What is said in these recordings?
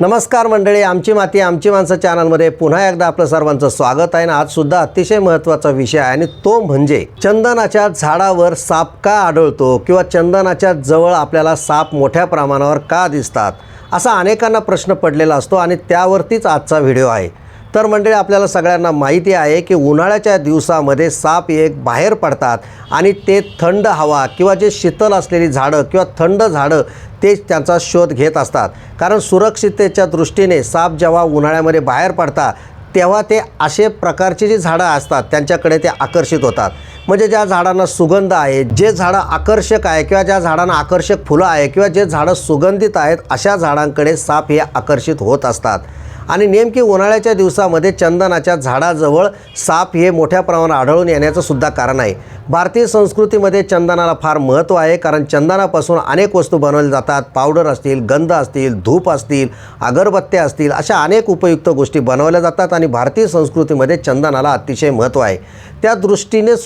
नमस्कार मंडळी आमची माती आमची माणसं चॅनलमध्ये पुन्हा एकदा आपलं सर्वांचं स्वागत आहे ना आज सुद्धा अतिशय महत्त्वाचा विषय आहे आणि तो म्हणजे चंदनाच्या झाडावर साप का आढळतो किंवा चंदनाच्या जवळ आपल्याला साप मोठ्या प्रमाणावर का दिसतात असा अनेकांना प्रश्न पडलेला असतो आणि त्यावरतीच आजचा व्हिडिओ आहे. तर मंडळी आपल्याला सगळ्यांना माहिती आहे की उन्हाळ्याच्या दिवसामध्ये साप एक बाहेर पडतात आणि ते थंड हवा किंवा जे शीतल असलेली झाडं किंवा थंड झाडं ते त्यांचा शोध घेत असतात. कारण सुरक्षिततेच्या दृष्टीने साप जेव्हा उन्हाळ्यामध्ये बाहेर पडतात तेव्हा ते असे प्रकारची जी झाडं असतात त्यांच्याकडे ते आकर्षित होतात. म्हणजे ज्या झाडांना सुगंध आहे जे झाडं आकर्षक आहे किंवा ज्या झाडांना आकर्षक फुलं आहे किंवा जे झाडं सुगंधित आहेत अशा झाडांकडे साप हे आकर्षित होत असतात. आणि नेमकी उन्हाळ्याच्या दिवसामध्ये चंदनाच्या झाडाजवळ साप हे मोठ्या प्रमाणात आढळून येण्याचं सुद्धा कारण आहे. भारतीय संस्कृतीमध्ये चंदनाला फार महत्त्व आहे कारण चंदनापासून अनेक वस्तू बनवल्या जातात. पावडर असतील गंध असतील धूप असतील अगरबत्त्या असतील अशा अनेक उपयुक्त गोष्टी बनवल्या जातात आणि भारतीय संस्कृतीमध्ये चंदनाला अतिशय महत्त्व आहे. त्या दृष्टीने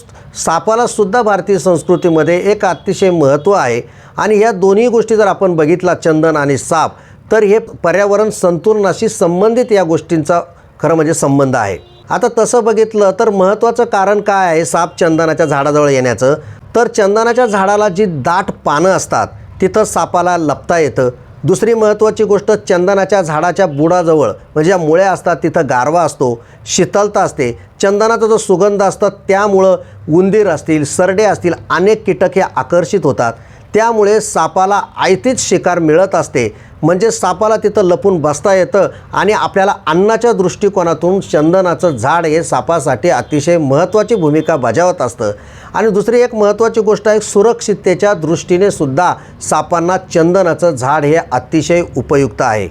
सापालासुद्धा भारतीय संस्कृतीमध्ये एक अतिशय महत्त्व आहे. आणि या दोन्ही गोष्टी जर आपण बघितला चंदन आणि साप तर हे पर्यावरण संतुलनाशी संबंधित या गोष्टींचा खरं म्हणजे संबंध आहे. आता तसं बघितलं तर महत्त्वाचं कारण काय आहे साप चंदनाच्या झाडाजवळ येण्याचं? तर चंदनाच्या झाडाला जी दाट पानं असतात तिथं सापाला लपता येतं. दुसरी महत्त्वाची गोष्ट चंदनाच्या झाडाच्या बुडाजवळ म्हणजे ज्या मुळ्या असतात तिथं गारवा असतो शीतलता असते. चंदनाचा जो सुगंध असतात त्यामुळं उंदीर असतील सरडे असतील अनेक कीटक हे आकर्षित होतात. त्यामुळे सापाला आयतीच शिकार मिळत असते. म्हणजे सापाला तिथं लपून बसता येतं आणि आपल्याला अन्नाच्या दृष्टिकोनातून चंदनाचं झाड हे सापासाठी अतिशय महत्त्वाची भूमिका बजावत असतं. आणि दुसरी एक महत्त्वाची गोष्ट आहे सुरक्षिततेच्या दृष्टीने सुद्धा सापांना चंदनाचं झाड हे अतिशय उपयुक्त आहे.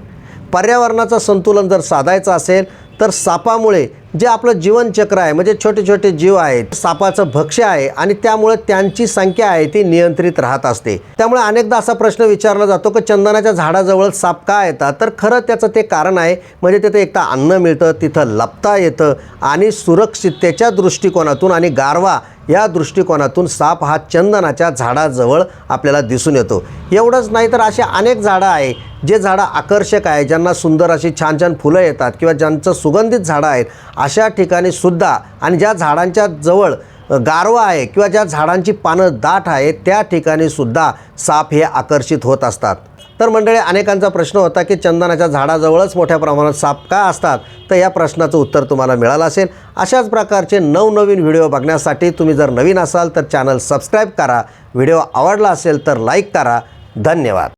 पर्यावरणाचं संतुलन जर साधायचं असेल तर सापामुळे जे आपलं जीवनचक्र आहे म्हणजे छोटे छोटे जीव आहेत सापाचं भक्ष्य आहे आणि त्यामुळे त्यांची संख्या आहे ती नियंत्रित राहत असते. त्यामुळे अनेकदा असा प्रश्न विचारला जातो की चंदनाच्या झाडाजवळ साप का येतात तर खरं त्याचं ते कारण आहे म्हणजे तिथं एक तर अन्न मिळतं तिथं लपता येतं आणि सुरक्षिततेच्या दृष्टिकोनातून आणि गारवा या दृष्टिकोनातून साप हा चंदनाच्या झाडाजवळ आपल्याला दिसून येतो. एवढंच नाही तर असे अनेक झाडं आहे जे झाडं आकर्षक आहे ज्यांना सुंदर अशी छान छान फुलं येतात किंवा ज्यांचं सुगंधित झाडं आहेत अशा ठिकाणी सुद्धा आणि ज्या झाडांच्या जवळ गारवा आहे किंवा ज्या झाडांची पानं दाट आहे त्या ठिकाणी सुद्धा साप हे आकर्षित होत असतात. तर मंडळी अनेकांचा प्रश्न होता की चंदनाच्या झाडाजवळच मोठ्या प्रमाणात साप का असतात? तर या प्रश्नाचं उत्तर तुम्हाला मिळालं असेल. अशाच प्रकारचे नवनवीन व्हिडिओ बघण्यासाठी तुम्ही जर नवीन असाल तर चॅनल सबस्क्राईब करा. व्हिडिओ आवडला असेल तर लाईक करा. धन्यवाद.